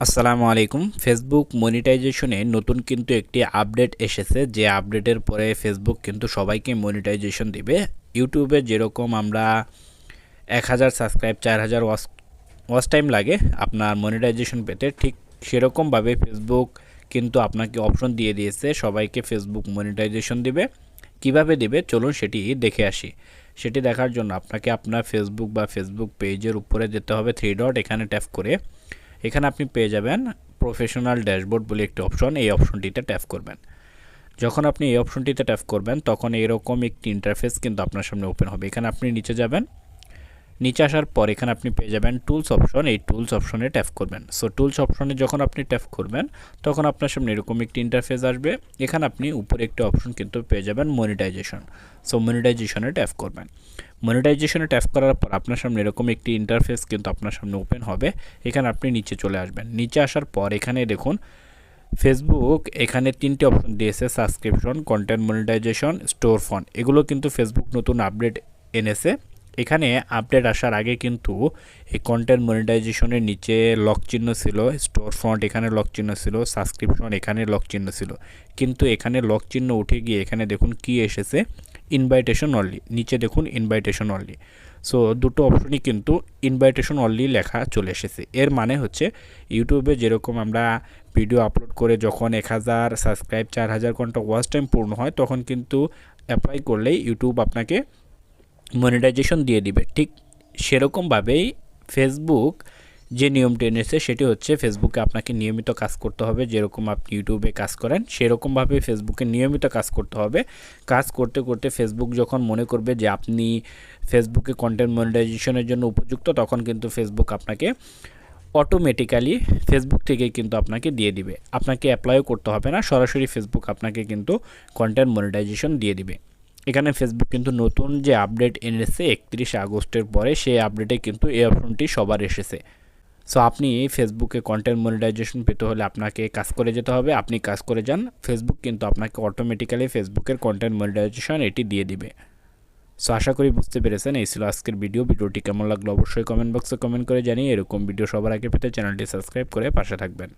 আসসালামু আলাইকুম। ফেসবুক মনিটাইজেশনে নতুন কিন্তু একটি আপডেট এসেছে। যে আপডেটের পরে ফেসবুক কিন্তু সবাইকে মনিটাইজেশন দিবে। ইউটিউবে যেরকম আমরা এক হাজার সাবস্ক্রাইব চার হাজার ওয়াচ ওয়াচ টাইম লাগে আপনার মনিটাইজেশন পেতে, ঠিক সেরকমভাবে ফেসবুক কিন্তু আপনাকে অপশন দিয়ে দিয়েছে। সবাইকে ফেসবুক মনিটাইজেশন দিবে। কীভাবে দিবে? চলুন সেটি দেখে আসি। সেটি দেখার জন্য আপনাকে আপনার ফেসবুক বা ফেসবুক পেজের উপরে যেতে হবে থ্রি ডট এখানে ট্যাপ করে। এখানে আপনি পেয়ে যাবেন প্রফেশনাল ড্যাশবোর্ড বলে একটি অপশন এই অপশনটিতে ট্যাপ করবেন। যখন আপনি এই অপশনটিতে ট্যাপ করবেন, তখন এরকম একটি ইন্টারফেস কিন্তু আপনার সামনে ওপেন হবে। এখানে আপনি নিচে যাবেন। নিচে আসার পর এখানে আপনি পেয়ে যাবেন টুলস অপশন এই টুলস অপশনে ট্যাপ করবেন। সো টুলস অপশনে যখন আপনি ট্যাপ করবেন, তখন আপনার সামনে এরকম একটি ইন্টারফেস আসবে। এখানে আপনি উপরে একটি অপশন কিন্তু পেয়ে যাবেন মনিটাইজেশন সো মনিটাইজেশনে ট্যাপ করবেন। মনিটাইজেশনে ট্যাপ করার পর আপনার সামনে এরকম একটি ইন্টারফেস কিন্তু আপনার সামনে ওপেন হবে। এখানে আপনি নিচে চলে আসবেন। নিচে আসার পর এখানে দেখুন ফেসবুক এখানে তিনটি অপশন দিয়েছে subscription content monetization store fund এগুলো কিন্তু ফেসবুক নতুন আপডেট এনেছে। এখানে আপডেট আসার আগে কিন্তু এই কন্টেন্ট মনিটাইজেশনের নিচে লক চিহ্ন ছিল স্টোর ফ্রন্ট এখানে লক চিহ্ন ছিল সাবস্ক্রিপশন এখানে লক চিহ্ন ছিল। কিন্তু এখানে লক চিহ্ন উঠে গিয়ে এখানে দেখুন কি এসেছে ইনভাইটেশন অনলি নিচে দেখুন ইনভাইটেশন অনলি সো দুটো অপশনই কিন্তু ইনভাইটেশন অনলি লেখা চলে এসেছে। এর মানে হচ্ছে ইউটিউবে যেরকম আমরা ভিডিও আপলোড করে যখন এক হাজার সাবস্ক্রাইব চার হাজার ঘণ্টা ওয়াচ টাইম পূর্ণ হয়, তখন কিন্তু অ্যাপ্লাই করলেই ইউটিউব আপনাকে মনিটাইজেশন দিয়ে দিবে। ঠিক সেরকমভাবেই ফেসবুক যে নিয়মটি এনেছে সেটি হচ্ছে ফেসবুকে আপনাকে নিয়মিত কাজ করতে হবে। যেরকম আপনি ইউটিউবে কাজ করেন সেরকমভাবে ফেসবুকে নিয়মিত কাজ করতে হবে। কাজ করতে করতে ফেসবুক যখন মনে করবে যে আপনি ফেসবুকে কন্টেন্ট মনিটাইজেশনের জন্য উপযুক্ত, তখন কিন্তু ফেসবুক আপনাকে অটোমেটিক্যালি ফেসবুক থেকেই কিন্তু আপনাকে দিয়ে দিবে। আপনাকে অ্যাপ্লাইও করতে হবে না, সরাসরি ফেসবুক আপনাকে কিন্তু কন্টেন্ট মনিটাইজেশন দিয়ে দিবে। এখানে ফেসবুক কিন্তু নতুন যে আপডেট এনেছে একত্রিশে আগস্টের পরে, সেই আপডেটে কিন্তু এই অপশনটি সবার এসেছে। সো আপনি ফেসবুকে কন্টেন্ট মনিটাইজেশন পেতে হলে আপনাকে কাজ করে যেতে হবে। আপনি কাজ করে যান ফেসবুক কিন্তু আপনাকে অটোমেটিক্যালি ফেসবুকের কন্টেন্ট মনিটাইজেশন এটি দিয়ে দিবে। সো আশা করি বুঝতে পেরেছেন। এই ছিল আজকের ভিডিও ভিডিওটি কেমন লাগল অবশ্যই কমেন্ট বক্সে কমেন্ট করে জানিয়ে এরকম ভিডিও সবার আগে পেতে চ্যানেলটি সাবস্ক্রাইব করে পাশে থাকবেন।